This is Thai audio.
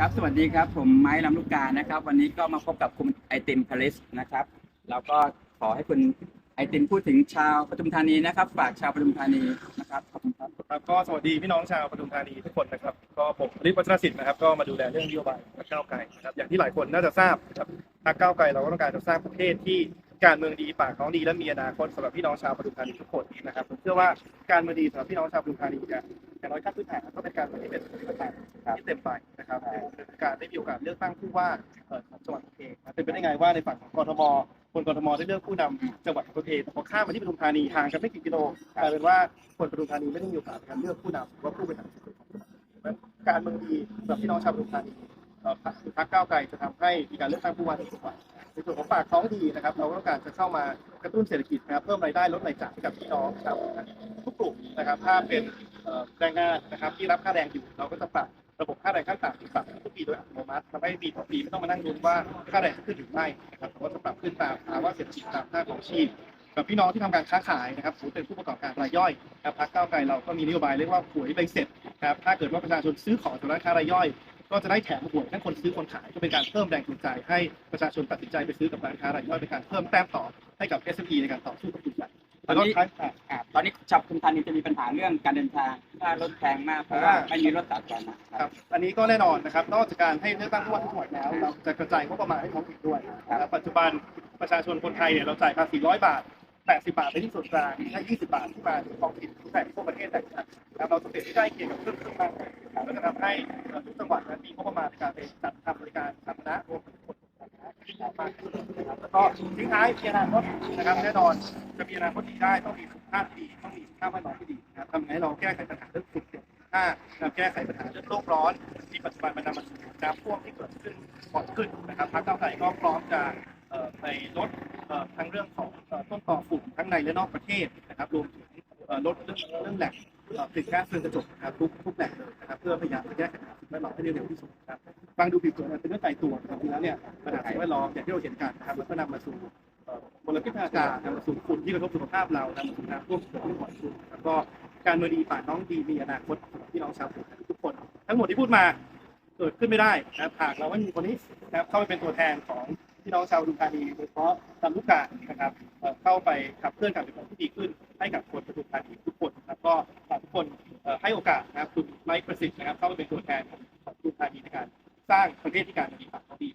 ครับ สวัสดีครับ ผมไม้ลำลูกกานะครับ วันนี้ก็มาพบกับคุณไอติมพาริสนะครับ แล้วก็ขอให้คุณไอติมพูดถึงชาวปทุมธานีนะครับ ฝากชาวปทุมธานีนะครับ ขอบคุณครับ ครับก็สวัสดีพี่น้องชาวปทุมธานีทุกคนนะครับ ก็ผมฤทธิ์วัชรสิทธิ์นะครับก็มาดูแลเรื่องนโยบายพรรคก้าวไกลนะครับอย่างที่หลายคนน่าจะทราบนะครับพรรคก้าวไกลเราก็ต้องการจะสร้างประเทศที่การเมืองดีปากท้องดีและมีอนาคตสำหรับพี่น้องชาวปทุมธานีทุกคนนะครับผมเชื่อว่าการเมืองดีสำหรับพี่น้องชาวปทุมธานีเนี่ยอย่างน้อยขั้นพื้นฐาน ก็เป็นการเมืองที่เป็นประชาธิปไตยที่เต็มไปนะครับเป็นการได้มีโอกาสเลือกตั้งผู้ว่าเอ่อของจังหวัดตัวเองนะเป็นไปได้ไงว่าในฝั่งของกทมคนกทมได้เลือกผู้นำจังหวัดของตัวเองแต่พอข้ามมาที่ปทุมธานีห่างกันไม่กี่กิโลกลายเป็นว่าคนปทุมธานีไม่ได้มีโอกาสในการเลือกผู้นำหรือว่าผู้บริหารส่วนของจังหวัดการเมืองดีสำหรับพี่น้องชาวปทุมธานีเอ่อพรรคพรรคก้าวไกลจะทำให้มีการเลือกตั้งผู้ว่าในจังหวัดในส่วนของปากท้องดีนะครับ เราก็ต้องการจะเข้ามากระตุ้นเศรษฐกิจนะครับเพิ่มรายได้ลดรายจ่ายให้กับพี่น้องชาวปทุมธานีทุกกลุ่มนะครับ ถ้าเป็นเอ่อ แรงงานนะครับที่รับค่าแรงอยู่เราก็จะปรับระบบค่าแรงขั้นต่ำที่ปรับทุกปีโดยอัตโนมัติทำให้ปีต่อปีไม่ต้องมานั่งลุ้นว่าค่าแรงขึ้นหรือไม่นะครับแต่ว่าจะปรับขึ้นตามภาวะเศรษฐกิจตามค่าของชีพกับพี่น้องที่ทำการค้าขายนะครับสูงเป็นผู้ประกอบการรายย่อยครับพรรคก้าวไกลเราก็มีนโยบายเรียกว่าหวยใบเสร็จครับถ้าเกิดว่าประชาชนซื้อของจากร้านค้ารายย่อย ก็จะได้แถมหวยทั้งคนซื้อคนขายก็เป็นการเพิ่มแรงจูงใจให้ประชาชนตัดสินใจไปซื้อกับร้านค้ารายย่อยเป็นการเพิ่มแต้มต่อให้กับ SME ในการต่อสู้กับกลุ่มใหญ่ ตอนแล้วก็นี้ท้ายอะอ่าตอนนี้ชาวปทุมธานีจะมีปัญหาเรื่องการเดินทางค่ารถแพงมากเพราะว่าอ่าไม่มีรถตัดกันนะคครัรับบอันนี้ก็แน่นอนนะครับ นอกจากการให้เลือกตั้งผู้ว่าทุกจังหวัดแล้ว เราจะกระจายงบประมาณให้ท้องถิ่นด้วยนะครับปัจจุบันประชาชนคนไทยเนี่ยเราจ่ายภาษี100บาท80 บาทไปที่ส่วนกลางแค่20 บาทที่มาจากท้องถิ่นทุกแห่งทั่วประเทศแต่ละนะครับเราจะเปลี่ยนที่ใกล้เคียงกับครึ่งครึ่งมากเลยนะครับก็จะทำให้เอ่อทุกจังหวัดนั้นมีงบประมาณในการไปจัดทำบริการสาธารณะรวม มากขึ้นนะครับแล้วก็ทิ้งท้ายมีอนาคตนะครับแน่นอนจะมีอนาคตดีได้ต้องมีสุขภาพดีต้องมีสุขภาพแวดล้อมที่ดีนะครับทำให้เราแก้ไขปัญหาเรื่องฝุ่นเกิดถ้าเราแก้ไขปัญหาเรื่องโลกร้อนที่ปัจจุบันมันนำมาสู่น้ำท่วมที่เกิดขึ้นบ่อยขึ้นนะครับพรรคก้าไกลก็พร้อมจะไปลดทั้งเรื่องของต้นต่อฝุ่นทั้งในและนอกประเทศนะครับรวมถึงลดเรื่องเรื่องแหล่ง เอ่อผลิตก๊าซเรือนกระจกนะครับทุกทุกแหล่งเลยนะครับเพื่อพยายามจะแก้ไขปัญหาสิ่งแวดล้อมให้ได้เร็วที่สุดนะครับฟังดูผิดเผินมันเป็นเรื่องไกลตัวแต่จริงแล้วเนี่ยปัญหาสิ่งแวดล้อมอย่างที่เราเห็นกันนะครับมันก็นำมาสู่มลพิษทางอากาศนำมาสู่ฝุ่นที่กระทบสุขภาพเรานำมาสู่น้ำท่วมที่เกิดขึ้นบ่อยขึ้นแล้วก็การเมืองดีป่าน้องดีมีอนาคตสำหรับพี่น้องชาวปทุมธานีทุกคน ทั้งหมดที่พูดมาเกิดขึ้นไม่ได้นะครับหากเราไม่มีคนนี้นะครับเข้าไปเป็นตัวแทนของพี่น้องชาวปทุมธานีโดยเฉพาะตามลูกกานะครับเอ่อเข้าไปขับเคลื่อนการเปลี่ยนแปลงที่ดีขึ้นให้กับคน ให้โอกาสนะครับคุณไมค์ประสิทธิ์นะครับเข้ามาเป็นตัวแทนของปทุมธานีในการสร้างประเทศที่การเมืองดี